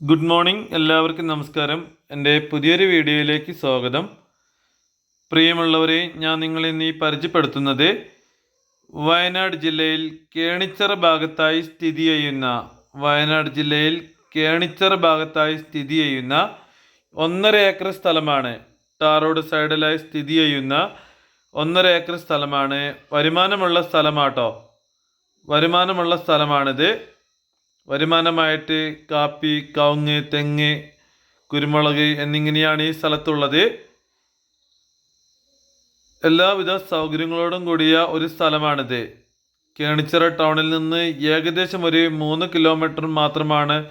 Good morning എല്ലാവർക്കും നമസ്കാരം. എന്റെ പുതിയൊരു വീഡിയോയിലേക്ക് സ്വാഗതം. പ്രിയമുള്ളവരെ ഞാൻ നിങ്ങളെ ഇന്ന് പരിചയപ്പെടുത്തുന്നത് വയനാട് ജില്ലയിൽ കേണിച്ചറ ഭാഗത്തായി സ്ഥിതി ചെയ്യുന്ന വയനാട് ജില്ലയിൽ കേണിച്ചറ ഭാഗത്തായി സ്ഥിതി ചെയ്യുന്ന ഒന്നര ഏക്കർ സ്ഥലമാണ് ടാർ റോഡ് സൈഡിലായി സ്ഥിതി ചെയ്യുന്ന ഒന്നര ഏക്കർ സ്ഥലമാണ്. വരുമാനമുള്ള സ്ഥലമാട്ടോ. വരുമാനമുള്ള സ്ഥലമാണിത്. വരുമാനമായിട്ട് കാപ്പി കവുങ്ങ് തെങ്ങ് കുരുമുളക് എന്നിങ്ങനെയാണ് ഈ സ്ഥലത്തുള്ളത്. എല്ലാവിധ സൗകര്യങ്ങളോടും കൂടിയ ഒരു സ്ഥലമാണിത്. കേണിച്ചിറ ടൗണിൽ നിന്ന് ഏകദേശം ഒരു മൂന്ന് കിലോമീറ്റർ മാത്രമാണ്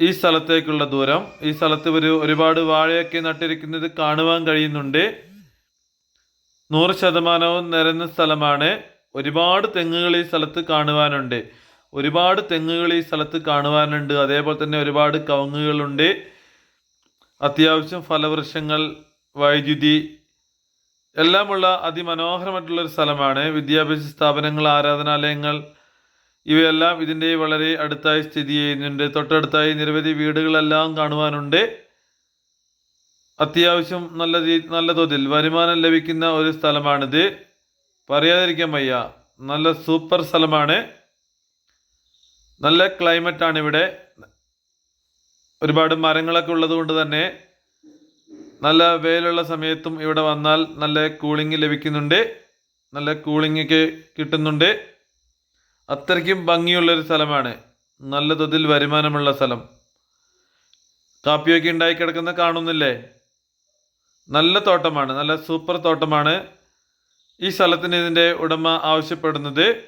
ഈ സ്ഥലത്തേക്കുള്ള ദൂരം. ഈ സ്ഥലത്ത് ഒരു ഒരുപാട് വാഴയൊക്കെ നട്ടിരിക്കുന്നത് കാണുവാൻ കഴിയുന്നുണ്ട്. നൂറ് ശതമാനവും നിരന്ന സ്ഥലമാണ്. ഒരുപാട് തെങ്ങുകൾ ഈ സ്ഥലത്ത് കാണുവാനുണ്ട്. ഒരുപാട് തെങ്ങുകൾ ഈ സ്ഥലത്ത് കാണുവാനുണ്ട്. അതേപോലെ തന്നെ ഒരുപാട് കവുങ്ങുകളുണ്ട്. അത്യാവശ്യം ഫലവൃക്ഷങ്ങൾ വൈദ്യുതി എല്ലാമുള്ള അതിമനോഹരമായിട്ടുള്ള ഒരു സ്ഥലമാണ്. വിദ്യാഭ്യാസ സ്ഥാപനങ്ങൾ ആരാധനാലയങ്ങൾ ഇവയെല്ലാം ഇതിന്റെ വളരെ അടുത്തായി സ്ഥിതി ചെയ്യുന്നുണ്ട്. തൊട്ടടുത്തായി നിരവധി വീടുകളെല്ലാം കാണുവാനുണ്ട്. അത്യാവശ്യം നല്ല രീ നല്ല തോതിൽ വരുമാനം ലഭിക്കുന്ന ഒരു സ്ഥലമാണിത്. പറയാതിരിക്കാൻ വയ്യ. നല്ല സൂപ്പർ സ്ഥലമാണ്. നല്ല ക്ലൈമറ്റ് ആണ് ഇവിടെ. ഒരുപാട് മരങ്ങളൊക്കെ ഉള്ളത് കൊണ്ട് തന്നെ നല്ല വെയിലുള്ള സമയത്തും ഇവിടെ വന്നാൽ നല്ല കൂളിംഗ് ലഭിക്കുന്നുണ്ട്. നല്ല കൂളിംഗ് ഒക്കെ കിട്ടുന്നുണ്ട്. അത്രയ്ക്കും ഭംഗിയുള്ളൊരു സ്ഥലമാണ്. നല്ല തോതിൽ വരുമാനമുള്ള സ്ഥലം. കാപ്പിയൊക്കെ ഉണ്ടായി കിടക്കുന്ന കാണുന്നില്ലേ? നല്ല തോട്ടമാണ്. നല്ല സൂപ്പർ തോട്ടമാണ് ഈ സ്ഥലത്തിന് ഇതിന്റെ ഉടമ ആവശ്യപ്പെടുന്നത്.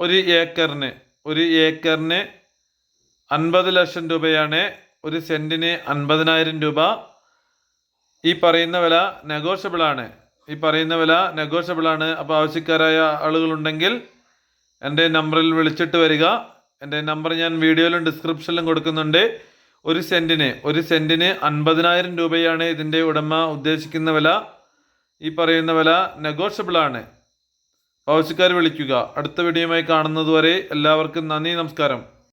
ഒരു ഏക്കറിന് ഒരു ഏക്കറിന് അൻപത് ലക്ഷം രൂപയാണ് ഒരു സെന്റിന് അൻപതിനായിരം രൂപ. ഈ പറയുന്ന വില നെഗോഷ്യബിളാണ് ഈ പറയുന്ന വില നെഗോഷ്യബിളാണ് അപ്പോൾ ആവശ്യക്കാരായ ആളുകളുണ്ടെങ്കിൽ എന്റെ നമ്പറിൽ വിളിച്ചിട്ട് വരിക. എന്റെ നമ്പർ ഞാൻ വീഡിയോയിലും ഡിസ്ക്രിപ്ഷനിലും കൊടുക്കുന്നുണ്ട്. ഒരു സെന്റിന് ഒരു സെന്റിന് അൻപതിനായിരം രൂപയാണ് ഇതിന്റെ ഉടമ ഉദ്ദേശിക്കുന്ന വില. ഈ പറയുന്ന വില നെഗോഷ്യബിൾ ആണ്. ആവശ്യക്കാർ വിളിക്കുക. അടുത്ത വീഡിയോയുമായി കാണുന്നതുവരെ എല്ലാവർക്കും നന്ദി നമസ്കാരം.